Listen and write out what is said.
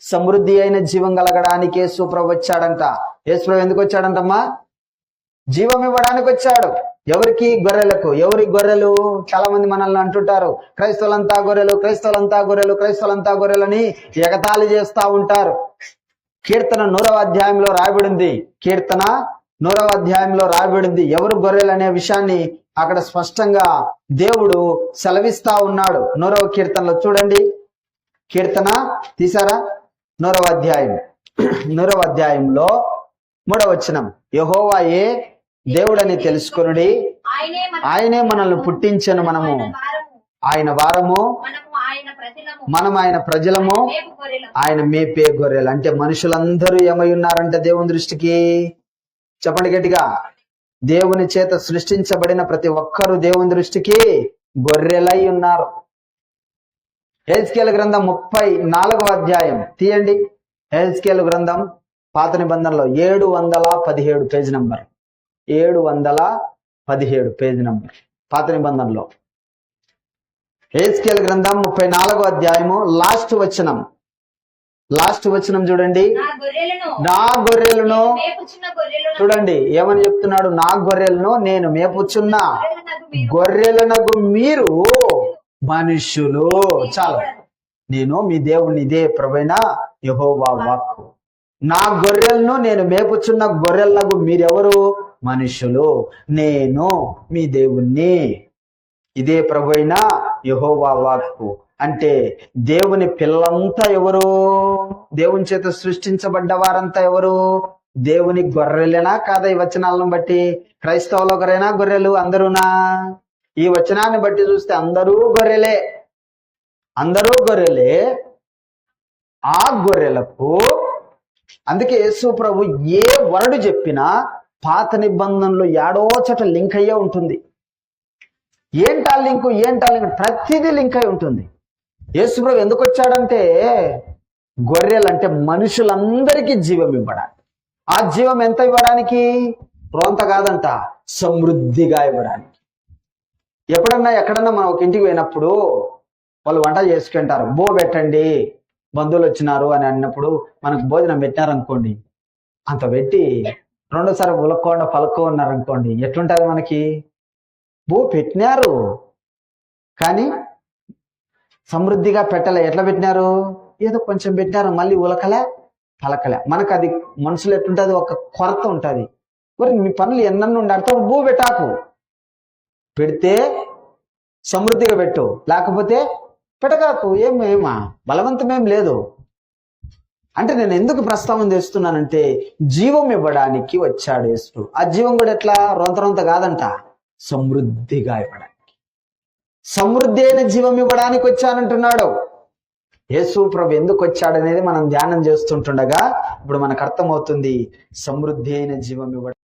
సమృద్ధి అయిన జీవం కలగడానికి యేసుప్రభు వచ్చాడంట. యేసుప్రభు ఎందుకు వచ్చాడంటమ్మా? జీవం ఇవ్వడానికి వచ్చాడు. ఎవరికి? గొర్రెలకు. ఎవరి గొర్రెలు? చాలా మంది మనల్ని అంటుంటారు. క్రైస్తవులంతా గొర్రెలు క్రైస్తవులంతా గొర్రెలు క్రైస్తవులంతా గొర్రెలని ఎగతాళి చేస్తా ఉంటారు. కీర్తన నూరవ అధ్యాయంలో రాయబడింది. కీర్తన నూరవ అధ్యాయంలో రాయబడింది. ఎవరు గొర్రెలు అనే విషయాన్ని అక్కడ స్పష్టంగా దేవుడు సెలవిస్తా ఉన్నాడు. నూరవ కీర్తనలో చూడండి. కీర్తన తీసారా? నూరవ అధ్యాయం. నూరవ అధ్యాయంలో మూడవ వచనం. యహోవాయే దేవుడని తెలుసుకునుడి. ఆయనే మనల్ని పుట్టించను మనము. ఆయన వారము. మనం ఆయన ప్రజలము. ఆయన మేపే గొర్రెలు. అంటే మనుషులందరూ ఏమై ఉన్నారంటే దేవుని దృష్టికి? చెప్పండి గట్టిగా. దేవుని చేత సృష్టించబడిన ప్రతి ఒక్కరూ దేవుని దృష్టికి గొర్రెలై ఉన్నారు. హెల్స్కేల్ గ్రంథం ముప్పై నాలుగవ అధ్యాయం. తీయండి. హెల్స్కేల్ గ్రంథం పాత నిబంధనలో ఏడు వందల పదిహేడు పేజ్ నంబర్. ఏడు వందల పదిహేడు పేజ్ నంబర్. పాత నిబంధనలో. హెల్స్కేల్ గ్రంథం ముప్పై నాలుగో అధ్యాయము లాస్ట్ వచనం. లాస్ట్ వచనం చూడండి. నా గొర్రెలను. గొర్రెలను. గొర్రెలను. చూడండి. ఏమని చెప్తున్నాడు? నా గొర్రెలను నేను మేపుచున్న. గొర్రెలనగు మీరు మనుష్యులు మనుషులు. చాలు. నేను మీ దేవుని ఇదే ప్రభైన యహోవా వాక్కు. నా గొర్రెలను నేను మేపుచున్న గొర్రెలకు మీరెవరు? మనుషులు. నేను మీ దేవుణ్ణి. ఇదే ప్రభుైన యహోవా వాక్కు. అంటే దేవుని పిల్లంతా ఎవరు? దేవుని చేత సృష్టించబడ్డ వారంతా ఎవరు? దేవుని గొర్రెలేనా కాదా ఈ వచనాలను బట్టి? క్రైస్తవులు ఒకరైనా? గొర్రెలు అందరూనా? ఈ వచనాన్ని బట్టి చూస్తే అందరూ గొర్రెలే. అందరూ గొర్రెలే. ఆ గొర్రెలకు అందుకే యేసు ప్రభు ఏ వరడు చెప్పినా పాత నిబంధనలు ఏడోచట లింక్ అయ్యే ఉంటుంది. ఏంటా లింకు? ఏంటా లింక్? ప్రతిదీ లింక్ అయి ఉంటుంది. యేసు ప్రభు ఎందుకు వచ్చాడంటే గొర్రెలు అంటే మనుషులందరికీ జీవం ఇవ్వడానికి. ఆ జీవం ఎంత ఇవ్వడానికి? రోంత కాదంట సమృద్ధిగా ఇవ్వడానికి. ఎప్పుడన్నా ఎక్కడన్నా మనం ఒక ఇంటికి పోయినప్పుడు వాళ్ళు వంట చేసుకుంటారు. బో పెట్టండి బంధువులు వచ్చినారు అని అన్నప్పుడు మనకు భోజనం పెట్టినారనుకోండి అంత పెట్టి రెండోసారి ఉలక్కోండ పలుకో ఉన్నారనుకోండి ఎట్లుంటుంది మనకి? భూ పెట్టినారు. కానీ సమృద్ధిగా పెట్టలే. ఎట్లా పెట్టినారు? ఏదో కొంచెం పెట్టినారు. మళ్ళీ ఉలకలే పలకలే. మనకు అది మనసులో ఎట్లుంటుంది? ఒక కొరత ఉంటుంది. మరి మీ పనులు ఎన్నన్ను ఉండాలి భూ పెట్టాకు. పెడితే సమృద్ధిగా పెట్టు. లేకపోతే పెట్టగాకు ఏం ఏమా బలవంతమేం లేదు. అంటే నేను ఎందుకు ప్రస్తావన చేస్తున్నానంటే జీవం ఇవ్వడానికి వచ్చాడు యేసుడు ఆ జీవం కూడా ఎట్లా? రొంత రొంత కాదంట. సమృద్ధిగా ఇవ్వడానికి. సమృద్ధి అయిన జీవం ఇవ్వడానికి వచ్చానంటున్నాడు. యేసు ప్రభు ఎందుకు వచ్చాడనేది మనం ధ్యానం చేస్తుంటుండగా ఇప్పుడు మనకు అర్థమవుతుంది. సమృద్ధి అయిన జీవం ఇవ్వడం